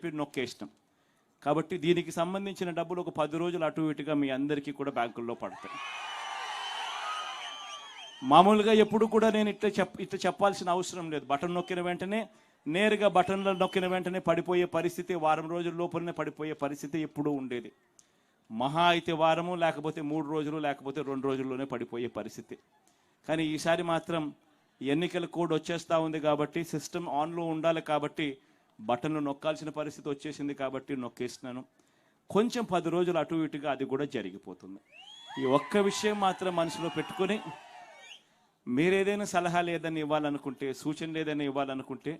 చెప్పి నొక్కేసినాం కాబట్టి దీనికి సంబంధించిన డబ్బులు ఒక పది రోజులు అటు ఇటుగా మీ అందరికీ కూడా బ్యాంకుల్లో పడతాయి. మామూలుగా ఎప్పుడు కూడా నేను ఇట్లా చెప్ ఇట్లా చెప్పాల్సిన అవసరం లేదు. బటన్ నొక్కిన వెంటనే నేరుగా బటన్లు నొక్కిన వెంటనే పడిపోయే పరిస్థితి వారం రోజుల లోపలనే పడిపోయే పరిస్థితి ఎప్పుడూ ఉండేది. మహా అయితే వారము లేకపోతే మూడు రోజులు లేకపోతే రెండు రోజుల్లోనే పడిపోయే పరిస్థితి. కానీ ఈసారి మాత్రం ఎన్నికల కోడ్ వచ్చేస్తా ఉంది కాబట్టి సిస్టమ్ ఆన్లో ఉండాలి కాబట్టి బటన్లు నొక్కాల్సిన పరిస్థితి వచ్చేసింది కాబట్టి నొక్కేస్తున్నాను కొంచెం పది రోజులు అటు ఇటుగా అది కూడా జరిగిపోతుంది. ఈ ఒక్క విషయం మాత్రం మనసులో పెట్టుకొని మీరు ఏదైనా సలహాలు ఏదైనా ఇవ్వాలనుకుంటే సూచనలు ఏదైనా ఇవ్వాలనుకుంటే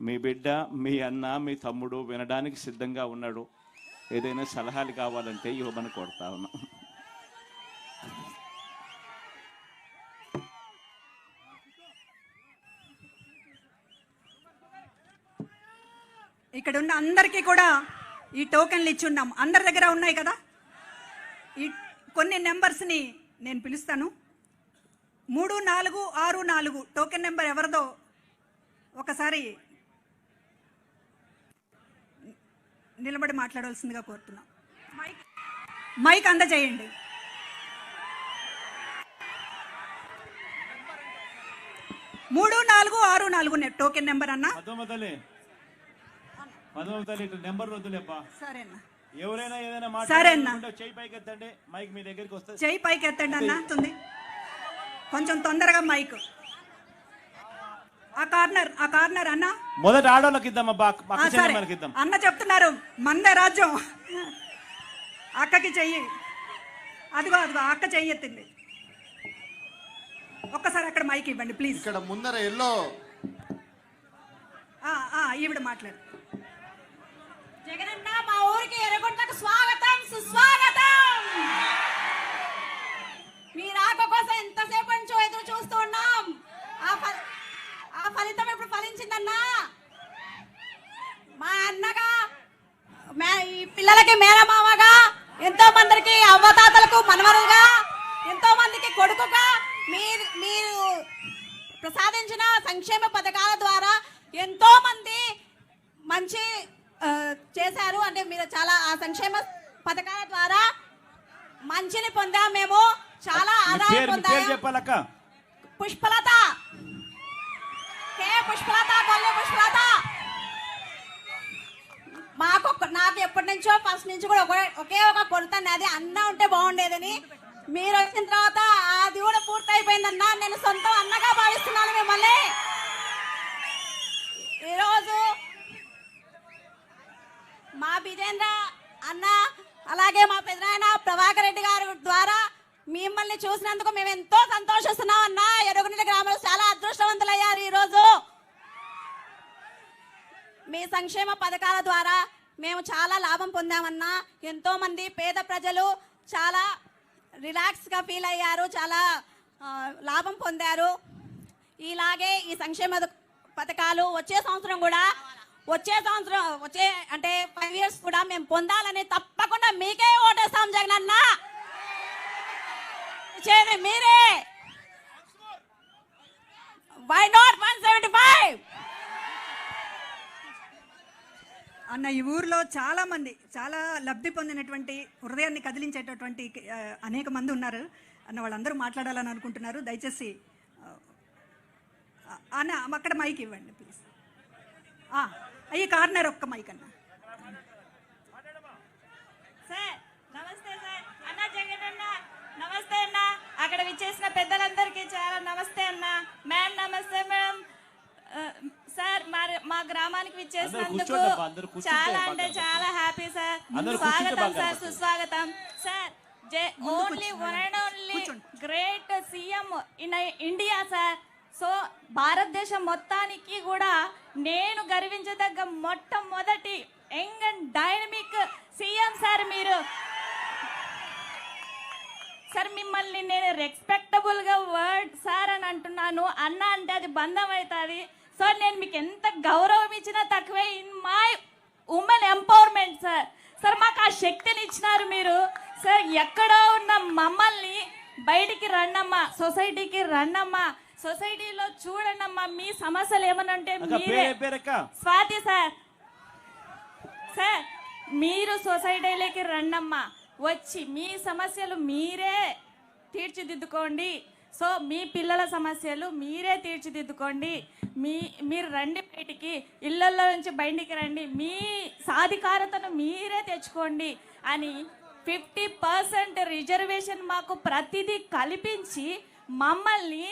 మీ బిడ్డ మీ అన్న మీ తమ్ముడు వినడానికి సిద్ధంగా ఉన్నాడు. ఏదైనా సలహాలు కావాలంటే ఇవ్వమని కొడతా ఉన్నాం. ఇక్కడ ఉన్న అందరికీ కూడా ఈ టోకెన్లు ఇచ్చున్నాం. అందరి దగ్గర ఉన్నాయి కదా? ఈ కొన్ని నెంబర్స్ని నేను పిలుస్తాను. మూడు నాలుగు ఆరు నాలుగు టోకెన్ నెంబర్ ఎవరిదో ఒకసారి నిలబడి మాట్లాడవలసిందిగా కోరుతున్నాం. మైక్ మైక్ అందజేయండి. మూడు నాలుగు ఆరు నాలుగు టోకెన్ నెంబర్ అన్నా? నెంబర్ సరేనా. ఎవరైనా ఏదైనా సరే అన్న. మాట్లాడుకుంటే చెయ్యి పైకి ఎత్తండి మైక్ మీ దగ్గరికి వస్తుంది. చెయ్యి పైకి ఎత్తండి అన్న తుంది కొంచెం తొందరగా మైక్. ఆ కార్నర్ ఆ కార్నర్ అన్న. మొదట ఆడోళ్ళకి ఇద్దాం అన్న చెప్తున్నారు మందే రాజ్యం. అక్కకి చెయ్యి. అదిగో అదిగో అక్క చెయ్యి ఎత్తింది. ఒక్కసారి అక్కడ మైక్ ఇవ్వండి ప్లీజ్. ఇక్కడ ముందర ఎల్లో. ఆ, ఆ, ఈవిడ మాట్లాడు. జగనన్న మా ఊరికి ఎర్రగొండకు స్వాగతం సుస్వాగతం! మీ రాక కోసం ఎంతసేపు నుంచో ఎదురు చూస్తూ ఉన్నాం. ఆ ఆ ఫలితం ఇప్పుడు ఫలించిందన్నా? మా అన్నగా మే- ఈ పిల్లలకి మేనమామగా ఎంతో మందికి అవ్వతాతలకు మనవరుగా ఎంతో మందికి కొడుకుగా మీరు మీరు ప్రసాదించిన సంక్షేమ పథకాల ద్వారా ఎంతో మంది మంచి చేశారు. అంటే మీరు చాలా ఆ సంక్షేమ పథకాల ద్వారా మంచిని పొందాం మేము. చాలా ఆదాయం పొందాం. పుష్పలత. కే పుష్పలత పుష్పలత. మాకు నాకు ఎప్పటి నుంచో ఫస్ట్ నుంచి కూడా ఒకే ఒకే ఒక కొరత అది అన్న ఉంటే బాగుండేదని. మీరు వచ్చిన తర్వాత అది కూడా పూర్తయిపోయిందన్న. నేను సొంతం అన్నగా భావిస్తున్నాను మిమ్మల్ని. ఈరోజు మా బిజేంద్ర అన్న అలాగే మా పెదనాయన ప్రభాకర్ రెడ్డి గారు ద్వారా మిమ్మల్ని చూసినందుకు మేము ఎంతో సంతోషిస్తున్నాం అన్న. ఎరుగునీళ్ళ గ్రామంలో చాలా అదృష్టవంతులయ్యారు ఈరోజు. మీ సంక్షేమ పథకాల ద్వారా మేము చాలా లాభం పొందామన్నా. ఎంతో మంది పేద ప్రజలు చాలా రిలాక్స్గా ఫీల్ అయ్యారు చాలా లాభం పొందారు. ఇలాగే ఈ సంక్షేమ పథకాలు వచ్చే సంవత్సరం కూడా వచ్చే సంవత్సరం వచ్చే అంటే ఫైవ్ ఇయర్స్ కూడా మేము పొందాలని తప్పకుండా మీకే ఓటేస్తాం జగన్ అన్న మీరే. Why not one seventy five అన్న ఈ ఊర్లో చాలా మంది చాలా లబ్ధి పొందినటువంటి హృదయాన్ని కదిలించేటటువంటి అనేక మంది ఉన్నారు. అన్న వాళ్ళందరూ మాట్లాడాలని అనుకుంటున్నారు. దయచేసి అన్న అక్కడ మైక్ ఇవ్వండి ప్లీజ్ అయ్యి కార్నర్ ఒక్క మైక్ అన్న. సార్ నమస్తే సార్. అన్న జగన్ అన్న నమస్తే అన్న. అక్కడ విచ్చేసిన పెద్దలందరికీ చాలా నమస్తే అన్న. మ్యామ్ నమస్తే ఆ, సార్ మరి మా గ్రామానికి విచ్చేసినందుకు చాలా అంటే చాలా హ్యాపీ సార్. స్వాగతం సార్. సుస్వాగతం. Sir only one and only. Great CM in India sir. So భారతదేశం మొత్తానికి కూడా నేను గర్వించదగ్గ మొట్టమొదటి young and dynamic CM sir మీరు. సార్ మిమ్మల్ని నేను రెస్పెక్టబుల్గా వర్డ్ సార్ అని అంటున్నాను. అన్న అంటే అది బంధం అవుతుంది సో నేను మీకు ఎంత గౌరవం ఇచ్చినా తక్కువే. In my women empowerment sir. Sir మాకు ఆ శక్తిని ఇచ్చినారు మీరు. సార్ ఎక్కడో ఉన్న మమ్మల్ని బయటికి రన్నమ్మా సొసైటీకి రన్నమ్మా. సొసైటీలో చూడండమ్మా మీ సమస్యలు అక్క మీరే. స్వాతి సార్. మీరు సొసైటీలోకి రండమ్మా. వచ్చి మీ సమస్యలు మీరే తీర్చిదిద్దుకోండి. సో మీ పిల్లల సమస్యలు మీరే తీర్చిదిద్దుకోండి. మీ మీరు రండి బయటికి ఇళ్ళలో నుంచి బయటికి రండి. మీ సాధికారతను మీరే తెచ్చుకోండి అని ఫిఫ్టీ పర్సెంట్ రిజర్వేషన్ మాకు ప్రతిదీ కల్పించి మమ్మల్ని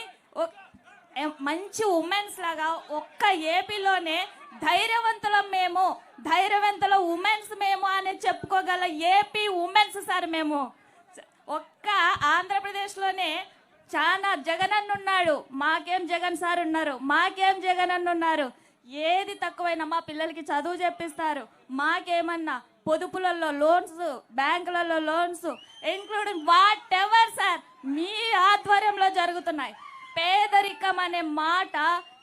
మంచి ఉమెన్స్ లాగా ఒక్క ఏపీలోనే ధైర్యవంతులం మేము ధైర్యవంతుల ఉమెన్స్ మేము అని చెప్పుకోగల ఏపీ ఉమెన్స్ సార్ మేము. ఒక్క ఆంధ్రప్రదేశ్లోనే చాలా జగన్ అన్న ఉన్నాడు. మాకేం జగన్ సార్ ఉన్నారు? మాకేం జగన్ అన్న ఉన్నారు? ఏది తక్కువైనా మా పిల్లలకి చదువు చెప్పిస్తారు. మాకేమన్నా పొదుపులలో లోన్స్ బ్యాంకులలో loans including whatever sir మీ ఆధ్వర్యంలో జరుగుతున్నాయి. పేదరికం అనే మాట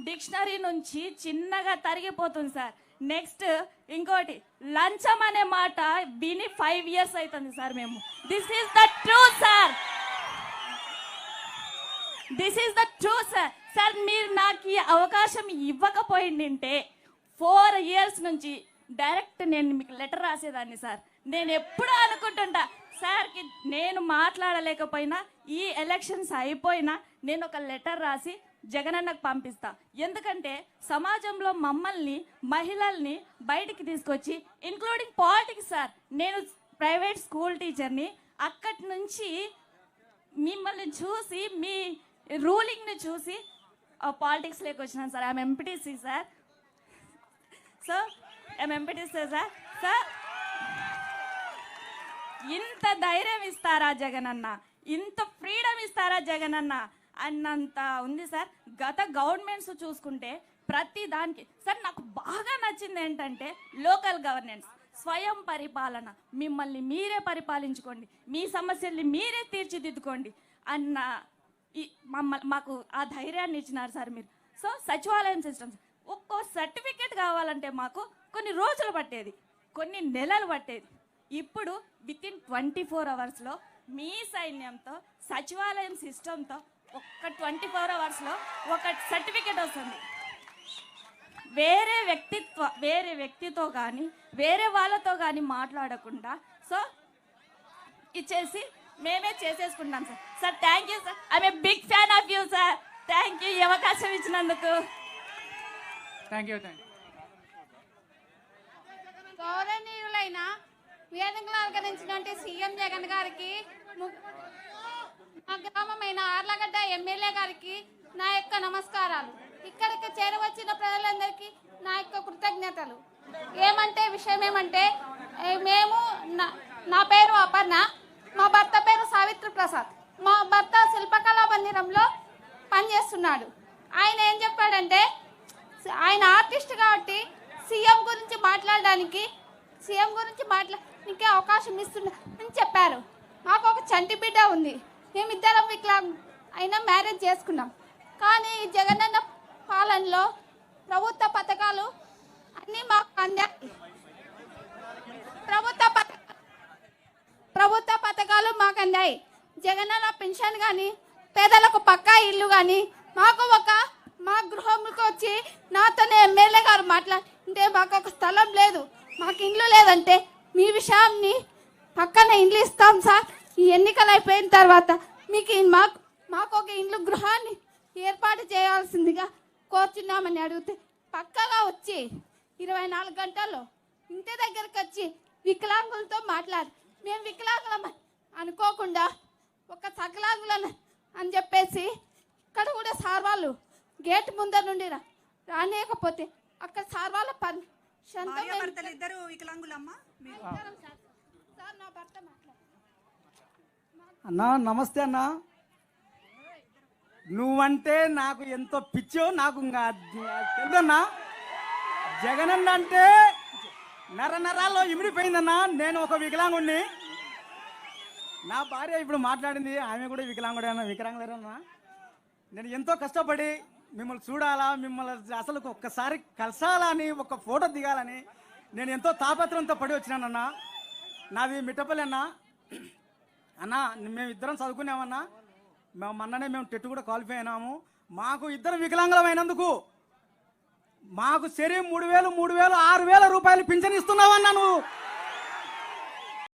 డిక్షనరీ నుంచి చిన్నగా తరిగిపోతుంది సార్. నెక్స్ట్ ఇంకోటి లంచం అనే మాట విని ఫైవ్ ఇయర్స్ అవుతుంది సార్ మేము. This is the true sir this is the true sir sir మీరు నాకు ఈ అవకాశం ఇవ్వకపోయిందంటే ఫోర్ ఇయర్స్ నుంచి డైరెక్ట్ నేను మీకు లెటర్ రాసేదాన్ని సార్ నేను ఎప్పుడూ అనుకుంటుంటా సార్కి నేను మాట్లాడలేకపోయినా ఈ ఎలక్షన్స్ అయిపోయినా నేను ఒక లెటర్ రాసి జగనన్నకు పంపిస్తా. ఎందుకంటే సమాజంలో మమ్మల్ని మహిళల్ని బయటికి తీసుకొచ్చి ఇంక్లూడింగ్ పాలిటిక్స్ సార్ నేను ప్రైవేట్ స్కూల్ టీచర్ని అక్కడి నుంచి మిమ్మల్ని చూసి మీ రూలింగ్ని చూసి పాలిటిక్స్లోకి వచ్చినాను sir. I'm MPTC sir. So ఆమె ఎంపీటీసీ సార్. సార్ ఇంత ధైర్యం ఇస్తారా జగనన్న? ఇంత ఫ్రీడమ్ ఇస్తారా జగనన్న? అన్నంత ఉంది సార్. గత గవర్నమెంట్స్ చూసుకుంటే ప్రతి దానికి సార్ నాకు బాగా నచ్చింది ఏంటంటే లోకల్ గవర్నెన్స్ స్వయం పరిపాలన. మిమ్మల్ని మీరే పరిపాలించుకోండి. మీ సమస్యల్ని మీరే తీర్చిదిద్దుకోండి. అన్న ఈ మమ్మల్ని మాకు ఆ ధైర్యాన్ని ఇచ్చినారు సార్ మీరు. సో సచివాలయం సిస్టమ్స్ ఒక్కో సర్టిఫికేట్ కావాలంటే మాకు కొన్ని రోజులు పట్టేది. కొన్ని నెలలు పట్టేది. ఇప్పుడు విత్ ఇన్ ట్వంటీ ఫోర్ అవర్స్లో మీ సైన్యంతో సచివాలయం సిస్టంతో ఒక్క ట్వంటీ ఫోర్ అవర్స్లో ఒక సర్టిఫికేట్ వస్తుంది. వేరే వ్యక్తిత్వ వేరే వ్యక్తితో కానీ వేరే వాళ్ళతో కానీ మాట్లాడకుండా సో ఇచ్చేసి మేమే చేసేసుకుంటాం sir. Sir thank you sir I'm a big fan of you sir thank you ఈ అవకాశం ఇచ్చినందుకు. థ్యాంక్ యూ థ్యాంక్ యూ గౌరవనీయులైన వేదికలు అలంకరించినటువంటి సీఎం జగన్ గారికి మా గ్రామమైన ఆర్లగడ్డ ఎమ్మెల్యే గారికి నా యొక్క నమస్కారాలు. ఇక్కడికి చేరవచ్చిన ప్రజలందరికీ నా యొక్క కృతజ్ఞతలు. ఏమంటే విషయం ఏమంటే మేము నా- నా పేరు అపర్ణ మా భర్త పేరు సావిత్రి ప్రసాద్. మా భర్త శిల్పకళా మందిరంలో పనిచేస్తున్నాడు. ఆయన ఏం చెప్పాడంటే ఆయన ఆర్టిస్ట్ కాబట్టి సీఎం గురించి మాట్లాడడానికి సీఎం గురించి మాట్లాడడానికి అవకాశం ఇస్తున్నా అని చెప్పారు. మాకు ఒక చంటి బిడ్డ ఉంది. మేమిద్దరం ఇట్లా అయినా మ్యారేజ్ చేసుకున్నాం. కానీ ఈ జగనన్న పాలనలో ప్రభుత్వ పథకాలు అన్నీ మాకు అందాయి. ప్రభుత్వ పథ ప్రభుత్వ పథకాలు మాకు అందాయి. జగనన్న పెన్షన్ కానీ పేదలకు పక్కా ఇల్లు కానీ మాకు ఒక మా గృహంకి వచ్చి నాతోనే ఎమ్మెల్యే గారు మాట్లాడి అంటే మాకు ఒక స్థలం లేదు. మాకు ఇండ్లు లేదంటే మీ విషయాన్ని పక్కన ఇండ్లు ఇస్తాం సార్. ఈ ఎన్నికలు అయిపోయిన తర్వాత మీకు మాకు మాకు ఒక ఇండ్లు గృహాన్ని ఏర్పాటు చేయాల్సిందిగా కోరుచున్నామని అడిగితే పక్కగా వచ్చి ఇరవై నాలుగు గంటల్లో ఇంటి దగ్గరకు వచ్చి వికలాంగులతో మాట్లాడి. మేము వికలాంగులమని అనుకోకుండా ఒక సకలాంగులను అని చెప్పేసి ఇక్కడ కూడా సార్ వాళ్ళు గేట్ ముందర నుండి రా అక్కడ సార్ వాళ్ళ పని ఇద్దరు వికలాంగులమ్మా? మీరు? ఇద్దరం సార్. సార్ నా భర్త మాట్లాడు. అన్నా నమస్తే అన్నా. నువ్వంటే నాకు ఎంతో పిచ్చో నాకు ఇంకా తెలుదన్నా జగనన్న అంటే నర నరాల్లో ఇమిడిపోయిందన్నా. నేను ఒక వికలాంగుడిని నా భార్య ఇప్పుడు మాట్లాడింది ఆమె కూడా వికలాంగుడే అన్న? వికలాంగులేరన్నా నేను ఎంతో కష్టపడి మిమ్మల్ని చూడాలా మిమ్మల్ని అసలు ఒక్కసారి కలసాలని ఒక ఫోటో దిగాలని నేను ఎంతో తాపత్రంతో పడి వచ్చినానన్నా. నాది మిట్టపల్లెన్నా అన్నా. అన్నా మేము ఇద్దరం చదువుకున్నామన్నా. మేము మొన్ననే మేము టెట్ కూడా క్వాలిఫై అయినాము. మాకు ఇద్దరు వికలాంగులమైనందుకు మాకు సరే మూడు వేలు మూడు వేలు ఆరు వేల రూపాయలు పింఛన్ ఇస్తున్నావన్నా నువ్వు.